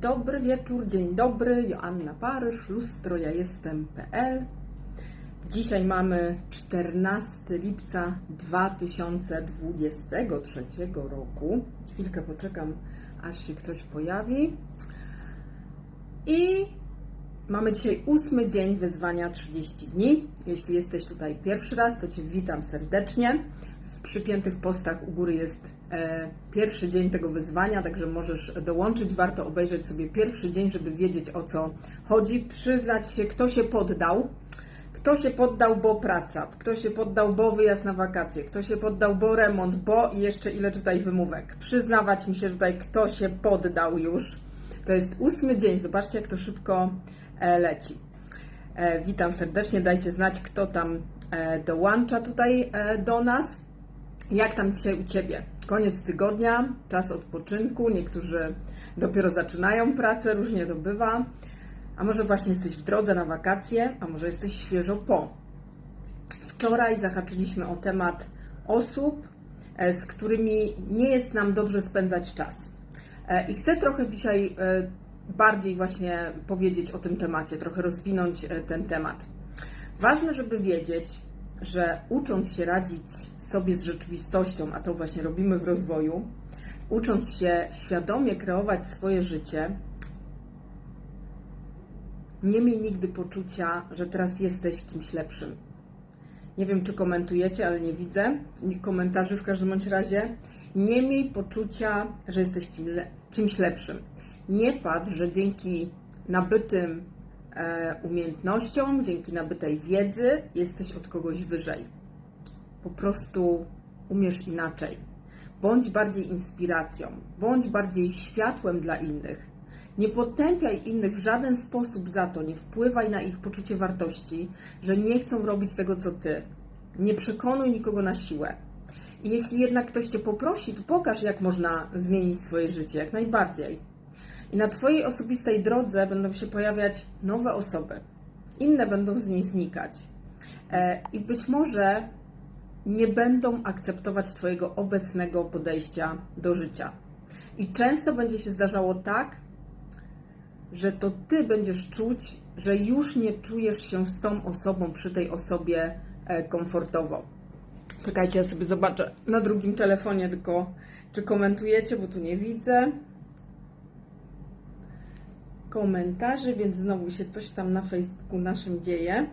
Dobry wieczór, dzień dobry. Joanna Paryż, lustro ja jestem.pl. Dzisiaj mamy 14 lipca 2023 roku. Chwilkę poczekam, aż się ktoś pojawi. I mamy dzisiaj ósmy dzień wyzwania 30 dni. Jeśli jesteś tutaj pierwszy raz, to Cię witam serdecznie. W przypiętych postach u góry jest e, pierwszy dzień tego wyzwania, także możesz dołączyć. Warto obejrzeć sobie pierwszy dzień, żeby wiedzieć o co chodzi. Przyznać się, kto się poddał. Kto się poddał, bo praca, kto się poddał, bo wyjazd na wakacje, kto się poddał, bo remont, bo i jeszcze ile tutaj wymówek. Przyznawać mi się tutaj, kto się poddał już. To jest ósmy dzień, zobaczcie jak to szybko e, leci. E, Witam serdecznie, dajcie znać, kto tam dołącza tutaj do nas. Jak tam dzisiaj u Ciebie? Koniec tygodnia, czas odpoczynku, niektórzy dopiero zaczynają pracę, różnie to bywa. A może właśnie jesteś w drodze na wakacje, a może jesteś świeżo po. Wczoraj zahaczyliśmy o temat osób, e, z którymi nie jest nam dobrze spędzać czas. E, I chcę trochę dzisiaj e, bardziej właśnie powiedzieć o tym temacie, trochę rozwinąć ten temat. Ważne, żeby wiedzieć, że ucząc się radzić sobie z rzeczywistością, a to właśnie robimy w rozwoju, ucząc się świadomie kreować swoje życie, nie miej nigdy poczucia, że teraz jesteś kimś lepszym. Nie wiem, czy komentujecie, ale nie widzę komentarzy w każdym bądź razie. Nie miej poczucia, że jesteś kimś lepszym. Nie patrz, że dzięki nabytym e, umiejętnościom, dzięki nabytej wiedzy jesteś od kogoś wyżej. Po prostu umiesz inaczej. Bądź bardziej inspiracją, bądź bardziej światłem dla innych. Nie potępiaj innych w żaden sposób za to, nie wpływaj na ich poczucie wartości, że nie chcą robić tego, co ty. Nie przekonuj nikogo na siłę. I jeśli jednak ktoś cię poprosi, to pokaż, jak można zmienić swoje życie, jak najbardziej. I na Twojej osobistej drodze będą się pojawiać nowe osoby. Inne będą z niej znikać. E, I być może nie będą akceptować Twojego obecnego podejścia do życia. I często będzie się zdarzało tak, że to Ty będziesz czuć, że już nie czujesz się z tą osobą przy tej osobie e, komfortowo. Czekajcie, ja sobie zobaczę na drugim telefonie tylko, czy komentujecie, bo tu nie widzę komentarzy, więc znowu się coś tam na Facebooku naszym dzieje.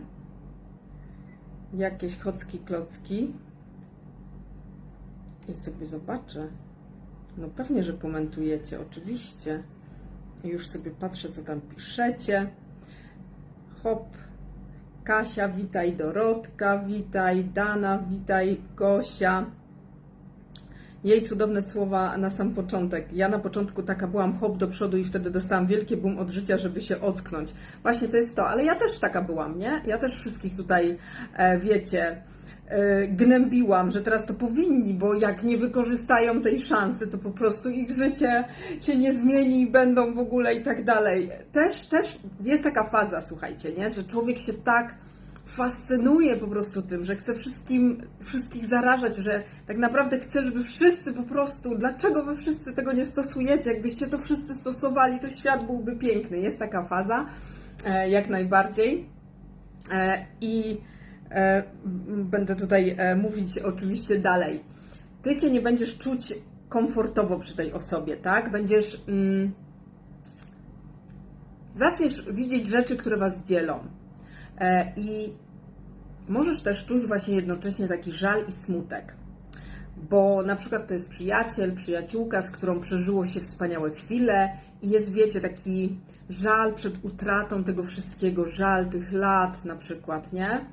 Jakieś chocki klocki. I sobie zobaczę. No pewnie, że komentujecie, oczywiście. Już sobie patrzę, co tam piszecie. Hop. Kasia, witaj Dorotka, witaj Dana, witaj Gosia. Jej cudowne słowa na sam początek. Ja na początku taka byłam hop do przodu i wtedy dostałam wielkie boom od życia, żeby się ocknąć. Właśnie to jest to, ale ja też taka byłam, nie? Ja też wszystkich tutaj, e, wiecie, e, gnębiłam, że teraz to powinni, bo jak nie wykorzystają tej szansy, to po prostu ich życie się nie zmieni i będą w ogóle i tak dalej. Też, też jest taka faza, słuchajcie, nie? Że człowiek się tak fascynuje po prostu tym, że chce wszystkim, wszystkich zarażać, że tak naprawdę chce, żeby wszyscy po prostu, dlaczego wy wszyscy tego nie stosujecie? Jakbyście to wszyscy stosowali, to świat byłby piękny. Jest taka faza, e, jak najbardziej. E, I e, będę tutaj mówić oczywiście dalej. Ty się nie będziesz czuć komfortowo przy tej osobie, tak? Będziesz. Mm, zaczniesz widzieć rzeczy, które was dzielą. E, I możesz też czuć właśnie jednocześnie taki żal i smutek. Bo na przykład to jest przyjaciel, przyjaciółka, z którą przeżyło się wspaniałe chwile i jest, wiecie, taki żal przed utratą tego wszystkiego, żal tych lat na przykład, nie?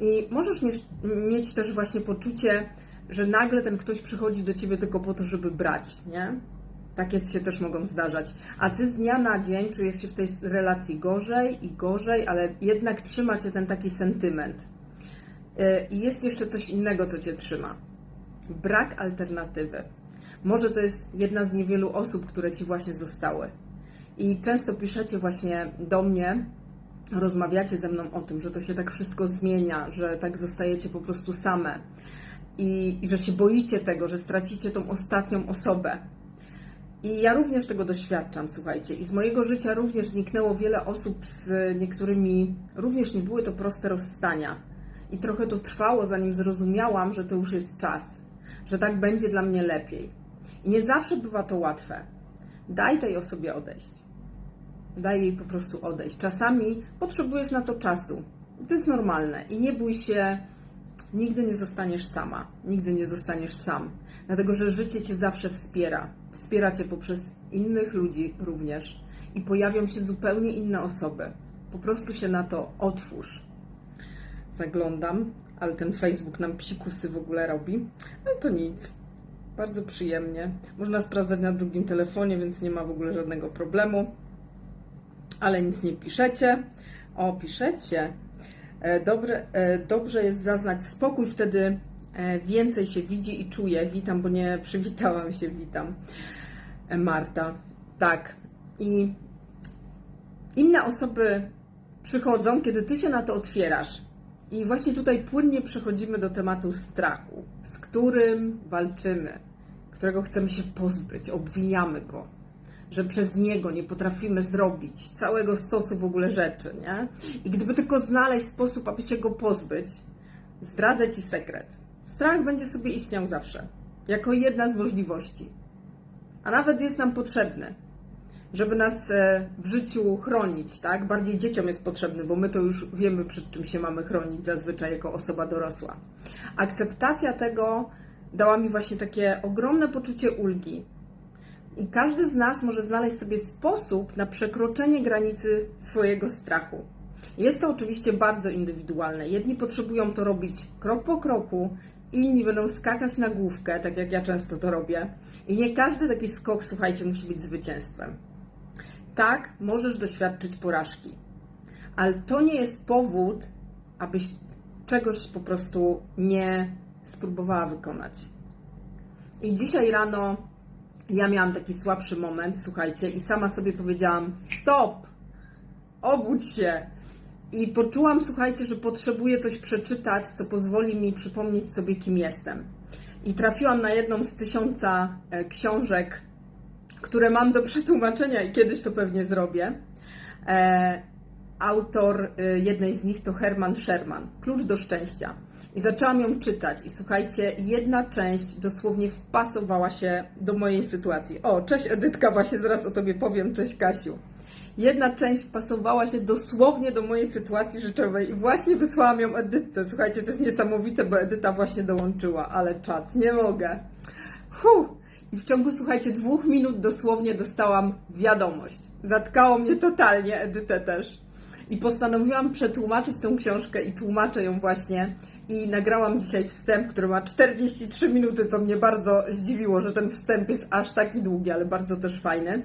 I możesz mieć, mieć też właśnie poczucie, że nagle ten ktoś przychodzi do ciebie tylko po to, żeby brać, nie? Takie się też mogą zdarzać. A ty z dnia na dzień czujesz się w tej relacji gorzej i gorzej, ale jednak trzyma cię ten taki sentyment. Yy, I jest jeszcze coś innego, co cię trzyma. Brak alternatywy. Może to jest jedna z niewielu osób, które ci właśnie zostały. I często piszecie właśnie do mnie, rozmawiacie ze mną o tym, że to się tak wszystko zmienia, że tak zostajecie po prostu same. I, i że się boicie tego, że stracicie tą ostatnią osobę. I ja również tego doświadczam, słuchajcie. I z mojego życia również zniknęło wiele osób, z niektórymi również nie były to proste rozstania. I trochę to trwało, zanim zrozumiałam, że to już jest czas, że tak będzie dla mnie lepiej. I nie zawsze bywa to łatwe. Daj tej osobie odejść. Daj jej po prostu odejść. Czasami potrzebujesz na to czasu. To jest normalne. I nie bój się, nigdy nie zostaniesz sama. Nigdy nie zostaniesz sam. Dlatego, że życie cię zawsze wspiera. Wspiera cię poprzez innych ludzi również. I pojawią się zupełnie inne osoby. Po prostu się na to otwórz. Zaglądam, ale ten Facebook nam psikusy w ogóle robi. Ale to nic. Bardzo przyjemnie. Można sprawdzać na drugim telefonie, więc nie ma w ogóle żadnego problemu. Ale nic nie piszecie. O, piszecie. E, Dobre, e, dobrze jest zaznać spokój, wtedy e, więcej się widzi i czuje. Witam, bo nie przywitałam się, witam. Marta. Tak. I inne osoby przychodzą, kiedy ty się na to otwierasz. I właśnie tutaj płynnie przechodzimy do tematu strachu, z którym walczymy, którego chcemy się pozbyć, obwiniamy go, że przez niego nie potrafimy zrobić całego stosu w ogóle rzeczy, nie? I gdyby tylko znaleźć sposób, aby się go pozbyć, zdradzę ci sekret. Strach będzie sobie istniał zawsze, jako jedna z możliwości. A nawet jest nam potrzebny, żeby nas e, w życiu chronić, tak? Bardziej dzieciom jest potrzebny, bo my to już wiemy, przed czym się mamy chronić zazwyczaj jako osoba dorosła. Akceptacja tego dała mi właśnie takie ogromne poczucie ulgi. I każdy z nas może znaleźć sobie sposób na przekroczenie granicy swojego strachu. Jest to oczywiście bardzo indywidualne. Jedni potrzebują to robić krok po kroku, inni będą skakać na główkę, tak jak ja często to robię. I nie każdy taki skok, słuchajcie, musi być zwycięstwem. Tak, możesz doświadczyć porażki, ale to nie jest powód, abyś czegoś po prostu nie spróbowała wykonać. I dzisiaj rano ja miałam taki słabszy moment, słuchajcie, i sama sobie powiedziałam: Stop! Obudź się! I poczułam, słuchajcie, że potrzebuję coś przeczytać, co pozwoli mi przypomnieć sobie, kim jestem. I trafiłam na jedną z tysiąca e, książek, które mam do przetłumaczenia i kiedyś to pewnie zrobię. E, autor e, jednej z nich to Herman Sherman, Klucz do szczęścia. I zaczęłam ją czytać i słuchajcie, jedna część dosłownie wpasowała się do mojej sytuacji. O, cześć Edytka, właśnie zaraz o Tobie powiem, cześć Kasiu. Jedna część wpasowała się dosłownie do mojej sytuacji życiowej i właśnie wysłałam ją Edytce. Słuchajcie, to jest niesamowite, bo Edyta właśnie dołączyła, ale czat, nie mogę. Huh. I w ciągu, słuchajcie, dwóch minut dosłownie dostałam wiadomość. Zatkało mnie totalnie, Edytę też. I postanowiłam przetłumaczyć tą książkę i tłumaczę ją właśnie. I nagrałam dzisiaj wstęp, który ma 43 minuty, co mnie bardzo zdziwiło, że ten wstęp jest aż taki długi, ale bardzo też fajny.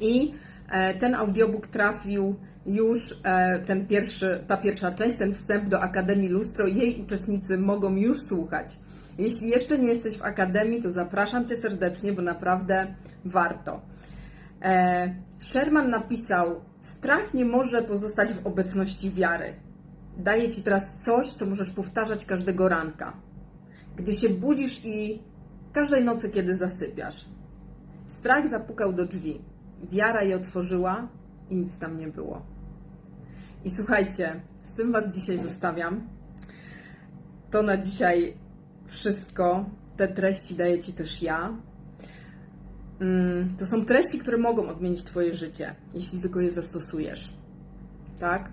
I e, ten audiobook trafił już, e, ten pierwszy, ta pierwsza część, ten wstęp do Akademii Lustro. Jej uczestnicy mogą już słuchać. Jeśli jeszcze nie jesteś w Akademii, to zapraszam Cię serdecznie, bo naprawdę warto. E, Sherman napisał: Strach nie może pozostać w obecności wiary. Daję Ci teraz coś, co możesz powtarzać każdego ranka. Gdy się budzisz i każdej nocy, kiedy zasypiasz. Strach zapukał do drzwi. Wiara je otworzyła i nic tam nie było. I słuchajcie, z tym Was dzisiaj zostawiam. To na dzisiaj wszystko. Te treści daję Ci też ja. Mm, To są treści, które mogą odmienić Twoje życie, jeśli tylko je zastosujesz. Tak?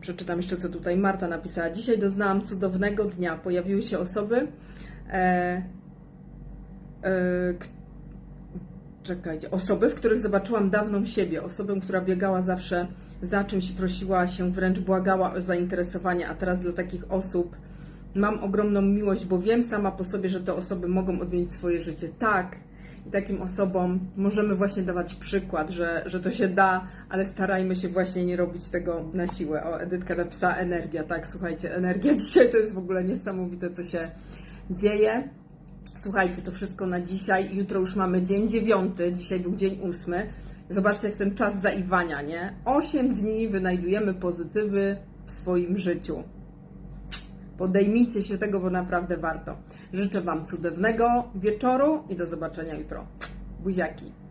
Przeczytam jeszcze, co tutaj Marta napisała. Dzisiaj doznałam cudownego dnia. Pojawiły się osoby, e, e, czekajcie, osoby, w których zobaczyłam dawną siebie, osobę, która biegała zawsze za czymś prosiła się, wręcz błagała o zainteresowanie, a teraz dla takich osób mam ogromną miłość, bo wiem sama po sobie, że te osoby mogą odmienić swoje życie. Tak. I takim osobom możemy właśnie dawać przykład, że, że to się da, ale starajmy się właśnie nie robić tego na siłę. O, Edytka napisała energia. Tak, słuchajcie, energia dzisiaj to jest w ogóle niesamowite, co się dzieje. Słuchajcie, to wszystko na dzisiaj. Jutro już mamy dzień dziewiąty, dzisiaj był dzień ósmy. Zobaczcie, jak ten czas zaiwania, nie? Osiem dni wynajdujemy pozytywy w swoim życiu. Podejmijcie się tego, bo naprawdę warto. Życzę Wam cudownego wieczoru i do zobaczenia jutro. Buziaki.